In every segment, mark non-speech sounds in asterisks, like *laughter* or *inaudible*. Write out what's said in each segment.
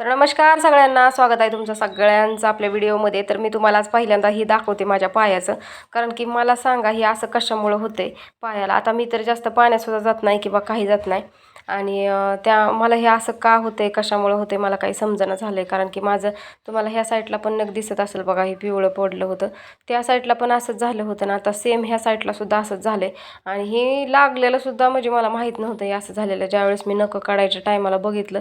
तर नमस्कार सगळ्यांना. स्वागत आहे तुमचं सगळ्यांचं आपल्या व्हिडिओमध्ये. तर मी तुम्हाला आज पहिल्यांदा ही दाखवते माझ्या पायाचं. कारण की मला सांगा ही असं कशामुळं होते पायाला? आता मी तर जास्त पाण्यातसुद्धा जात नाही किंवा काही जात नाही. आणि त्या मला हे असं का होते कशामुळं होते मला काही समजणं झालं आहे कारण की माझं तुम्हाला ह्या साईडला पण नग दिसत असेल बघा हे पिवळं पडलं होतं. त्या साईडला पण असंच झालं होतं ना? आता सेम ह्या साईडला सुद्धा असंच झालं आहे आणि हे लागलेलं सुद्धा म्हणजे मला माहीत नव्हतं हे असं झालेलं. ज्यावेळेस मी नखं काढायच्या टायमाला बघितलं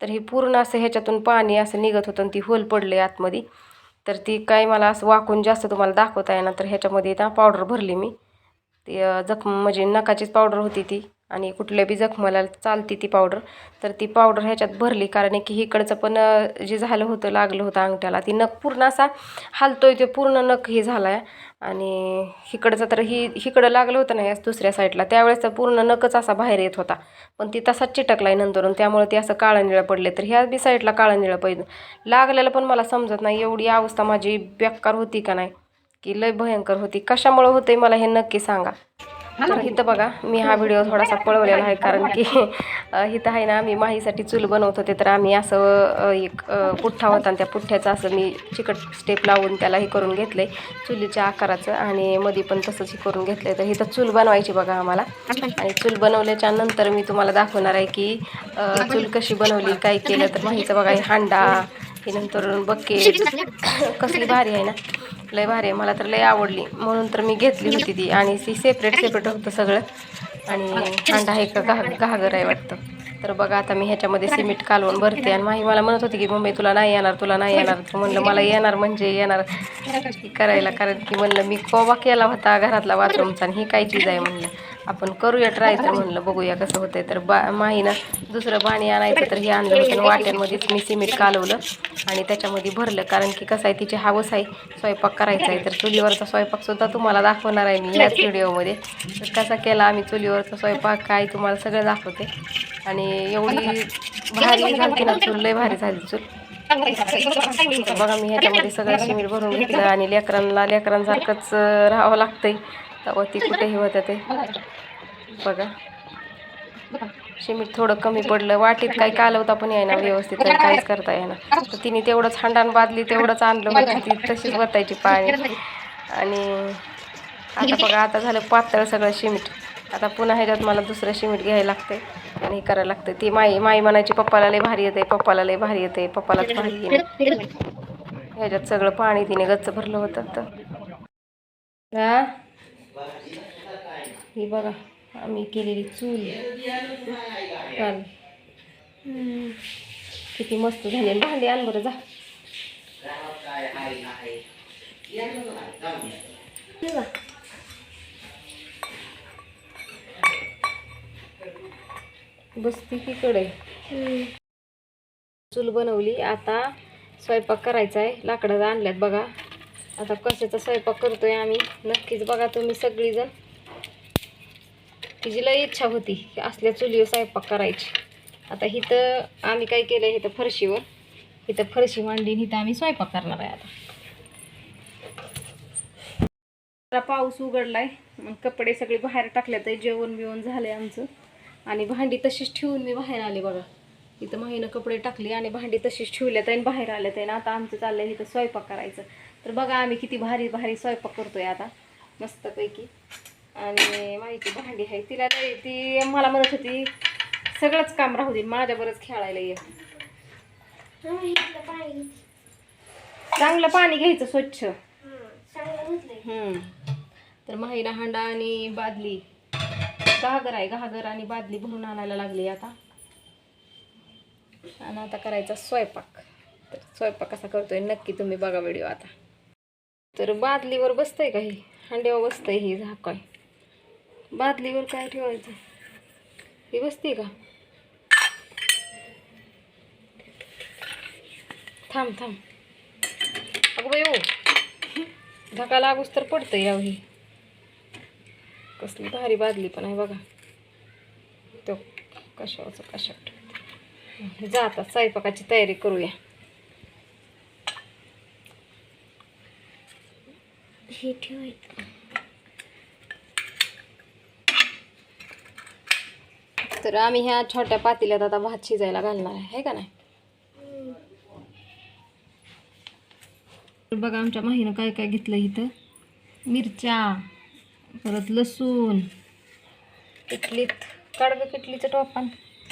तर हे पूर्ण असं ह्याच्यातून पाणी असं निघत होतं आणि ती होल पडले आतमध्ये. तर ती काय मला असं वाकून जास्त तुम्हाला दाखवता येणार तर ह्याच्यामध्ये ना पावडर भरली मी. ती जखम म्हणजे नकाचीच पावडर होती ती. आणि कुठल्या बी जखमाला चालती ती पावडर तर ती पावडर ह्याच्यात भरली. कारण की इकडचं पण जे झालं होतं लागलं होतं अंगठ्याला ती नख पूर्ण असा हालतोय ते पूर्ण नख हे झाला आहे आणि इकडचं तर ही इकडं लागलं होतं ना या दुसऱ्या साईडला त्यावेळेस तर पूर्ण नखच असा बाहेर येत होता. पण ती तसाच चिटकलाय नंतरून त्यामुळे ती असं काळं निळं पडले. तर ह्या बी साईडला काळं निळं पाहिजे लागलेलं पण मला समजत नाही एवढी अवस्था माझी बेकार होती का नाही? की लय भयंकर होती. कशामुळं होते मला हे नक्की सांगा. तर इथं बघा मी हा व्हिडिओ थोडासा पळवलेला आहे कारण की इथं आहे ना आम्ही माहीसाठी चूल बनवत होते तर आम्ही असं एक पुठ्ठा होता आणि त्या पुठ्ठ्याचं असं मी चिकट स्टेप लावून त्याला हे करून घेतलं आहे चुलीच्या आकाराचं आणि मध्ये पण तसंच हे करून घेतलं आहे तर इथं चूल बनवायची बघा आम्हाला. आणि चूल बनवल्याच्या नंतर मी तुम्हाला दाखवणार आहे की चूल कशी बनवली काय केलं तर माहीचं बघा हे हांडा हे नंतर बकेट कसली भारी आहे ना. लय भारी आहे. मला तर लय आवडली. म्हणून तर मी घेतली होती ती. आणि ती सेपरेट सेपरेट होतं सगळं. आणि अंडा हे का घा घागर आहे वाटतं. तर बघा आता मी ह्याच्यामध्ये सिमेंट कालवून भरते. आणि माही मला म्हणत होती की मम्मी तुला नाही येणार तुला नाही येणार. तर म्हणलं मला येणार म्हणजे येणार. करायला. कारण की म्हणलं मी कोबा केला होता घरातला बाथरूमचा आणि ही काय चीज आहे म्हणलं. आपण करूया ट्राय तर म्हणलं बघूया कसं होतंय. तर बा माहीनं दुसरं पाणी आणायचं तर हे आणलं होतं वाट्यांमध्येच मी सिमेंट कालवलं आणि त्याच्यामध्ये भरलं. कारण की कसं आहे तिची हावस आहे स्वयंपाक करायचा आहे. तर चुलीवरचा स्वयंपाकसुद्धा तुम्हाला दाखवणार आहे मी याच व्हिडिओमध्ये तर कसा केला आम्ही चुलीवरचा स्वयंपाक काय तुम्हाला सगळं दाखवते. आणि एवढी भारी झाली ना चूल लय भारी झाली चूल. बघा मी ह्याच्यामध्ये सगळं सिमेंट भरून घेतलं आणि लेकरांना लेकरांसारखंच राहावं लागतंय. तेव्हा ती कुठेही होतं ते? बघा. शिमीट थोडं कमी पडलं. वाटीत काही कालवता पण येईना व्यवस्थित आणि काहीच करता येईना. तर तिने तेवढंच हांडान बादली तेवढंच आणलं होतं. ती तशीच वतायची पाणी. आणि आता बघा आता झालं पातळ सगळं शिमीट. आता पुन्हा ह्याच्यात मला दुसरं शिमीट घ्यायला लागते आणि हे करायला लागतं ती माई माई म्हणायची पप्पाला लय भारी येते पप्पाला लय भारी येते पप्पालाच भारी येते ह्याच्यात सगळं पाणी तिने गच्च भरलं होतं. तर हा बघा आम्ही केलेली चूल. काल. किती मस्त झाली. भांडी आण बरं जा. बसती की कडे चूल बनवली. आता स्वयंपाक करायचा आहे लाकडं आणल्यात बघा. आता कशाचा स्वयंपाक करतोय आम्ही? नक्कीच बघा तुम्ही सगळीजण. तिची लय इच्छा होती की असल्या चुलीवर स्वयंपाक करायची. आता इथं आम्ही काय केलं इथं फरशीवर. इथं फरशी मांडली आणि इथं आम्ही स्वयंपाक करणार आहे आता. जरा पाऊस उघडलाय. मग कपडे सगळे बाहेर टाकल्यात आहे. जेवण बिवण झालंय आमचं. आणि भांडी तशीच ठेवून मी बाहेर आले बघा. इथं महिनं कपडे टाकले आणि भांडी तशीच ठेवल्यात आहे आणि बाहेर आल्यात आहे. ना आता आमचं चाललंय इथं स्वयंपाक करायचं. तर बघा आम्ही किती भारी भारी स्वयंपाक करतोय आता मस्तपैकी. आणि माहिती भांडी आहे तिला लय- ती मला म्हणत होती सगळंच काम राहू दे माझ्याबरोबर खेळायला ये. चांगलं पाणी घ्यायचं स्वच्छ. तर माहीला हांडा आणि बादली. घागर आहे घागर आणि बादली भरून आणायला लागली आता. आणि आता करायचा स्वयंपाक. तर स्वयंपाक कसा करतोय नक्की तुम्ही बघा व्हिडिओ आता. तर बादलीवर बसतंय का ही? हांड्यावर बसतंय ही झाकाय बादलीवर काय ठेवायचं? ही बसते का? थांब थांब. अगं बाई ओ. धका लागूस तर पडतंय याव ही. कसली भारी बादली पण आहे बघा. तो कशाचं कशा जातात जा आता स्वयंपाकाची तयारी करूया. हे ठेवायचं तर आम्ही ह्या छोट्या पातेल्यात आता भात शिजायला घालणार आहे का नाही? तर बघा आमच्या माहीनं काय काय घेतलं इथं. मिरच्या परत लसूण किटलीत काढबे किटलीचं टोपण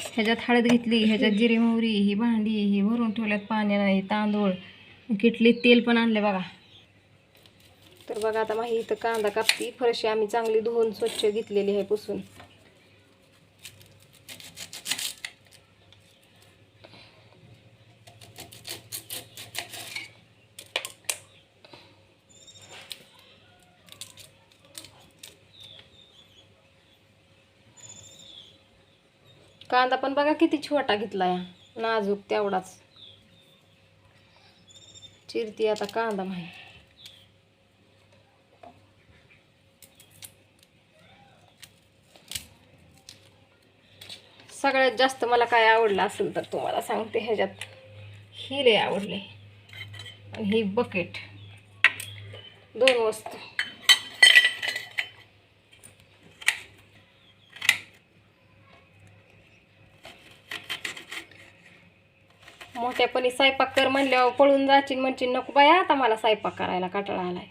ह्याच्यात हळद घेतली ह्याच्यात जिरे मोहरी ही भांडी ही भरून ठेवल्यात पाण्यानं हे तांदूळ किटलीत तेल पण आणले बघा. तर बघा आता माही इथं कांदा कापती. फरशी आम्ही चांगली धुवून स्वच्छ घेतलेली आहे पुसून. कांदा पण बघा किती छोटा घेतला या नाजूक तेवढाच. चिरती आता कांदा माही. सगळ्यात जास्त मला काय आवडलं असेल तर तुम्हाला सांगते ह्याच्यात. ही लय आवडले. आणि ही बकेट दोन वस्तू. मोठ्यापणी स्वयंपाक कर म्हणल्यावर पळून जाची म्हणशील नको बाया आता मला स्वयंपाक करायला कटाळा आलाय.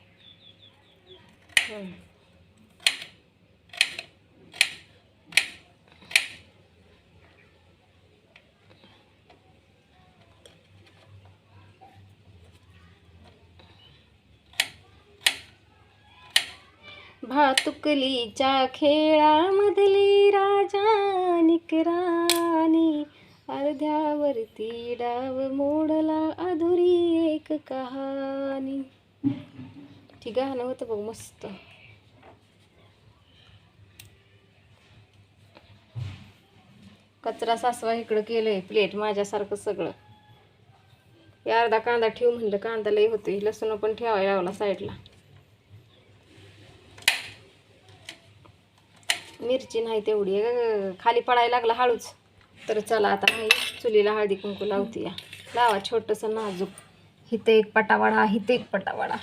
भातुकलीच्या खेळामधली राजा निकरानी अर्ध्यावरती डाव मोडला अधुरी एक कहाणी. ठीक आहे होतं बघ मस्त. कचरा सासवा इकडं केलंय प्लेट माझ्यासारखं सगळं. हे अर्धा कांदा ठेव म्हणलं कांदा लई होते लसूण पण ठेवायला लावला साईडला मिरची नाही तेवढी. खाली पडायला लागला हळूच. तर चला आता मी चुलीला हळदी कुंकू लावते. या. लावा छोटंसं नाजूक. हिथं एक पटावाडा हिथं एक पटावाडा.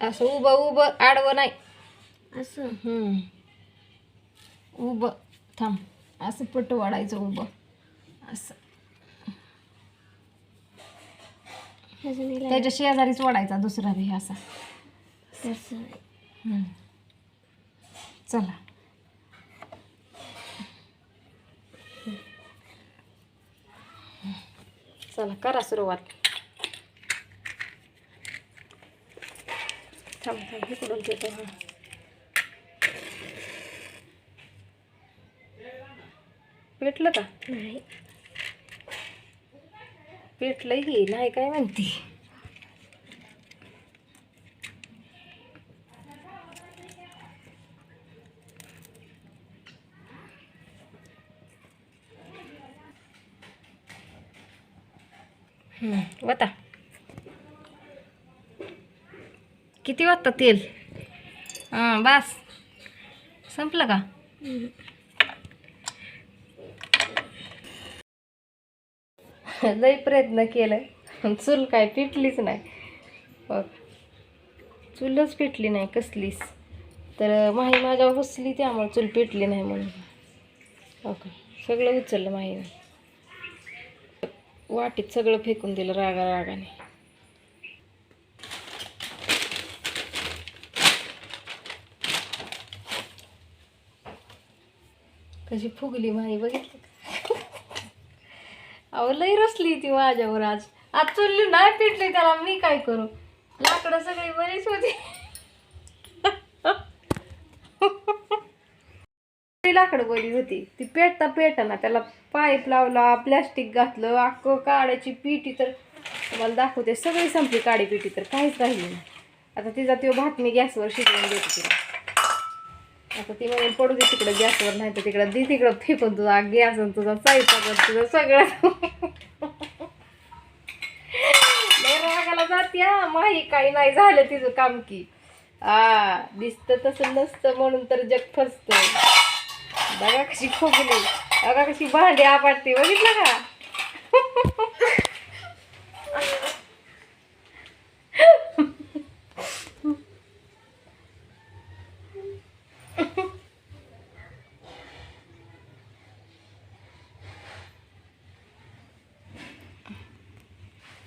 असं उभं उभं. आडवं नाही. असं? हम्म. उभं. थांब. असं पट वाढायचं उभं. असं. नाही त्याच्या शेजारीच वाढायचा दुसरा बी असा. चला. चला करा सुरुवात. थांब थांब इकडून घेतो हा पेटलं का? नाही. पेटलंय की नाही काय म्हणते? वता किती वाजता तेल? हां बस. संपलं का? लई प्रयत्न केलं चूल काय पिटलीच नाही. बघ. चूलच पिटली नाही कसलीच. तर माही माझ्यावर बसली त्यामुळे चूल पिटली नाही म्हणून. ओके. सगळं उचललं माहीने. वाटीत सगळं फेकून दिलं रागा रागाने. कशी फुगली माझी बघितली अहो लई रसली ती माझ्यावर आज. आज चुलली नाही पिटली त्याला मी काय करू? लाकडं सगळी बरीच होती. *laughs* लाकड बरी होती. ती पेटता पेटना त्याला पाईप लावला प्लॅस्टिक घातलं अख्खं काड्याची पिटी तर तुम्हाला दाखवते सगळी संपली काडी पिटी तर काहीच राहिली नाही. आता तिचा तो भात मी गॅसवर शिजवून देते तिला. आता ती म्हणून पडू दे तिकडं गॅसवर नाही तर तिकडं दे तिकडं फेकून तुझा गॅस आणि तुझा स्वयंपाक आणि तुझं सगळं. रागाला जाते माही काही नाही झालं तिचं काम की. आ दिसतं तसं नसतं म्हणून तर जग फसतं. बघा कशी खोगली बघा कशी भांडी आपटते बघितलं का?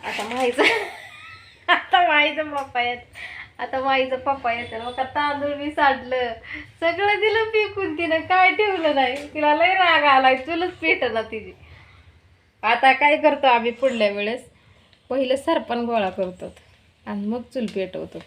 आता माईचं आता माईचं पप्पा येत. आता माईचं पप्पा येतं मग तांदूळ मी साडलं सगळं दिलं पिकून तिनं. काय ठेवलं नाही. तिला लय राग आलाय. चुलच पेट ना तिची. आता काय करतो आम्ही पुढल्या वेळेस? पहिलं सरपण गोळा करतो. आणि मग चूल पेटवतो.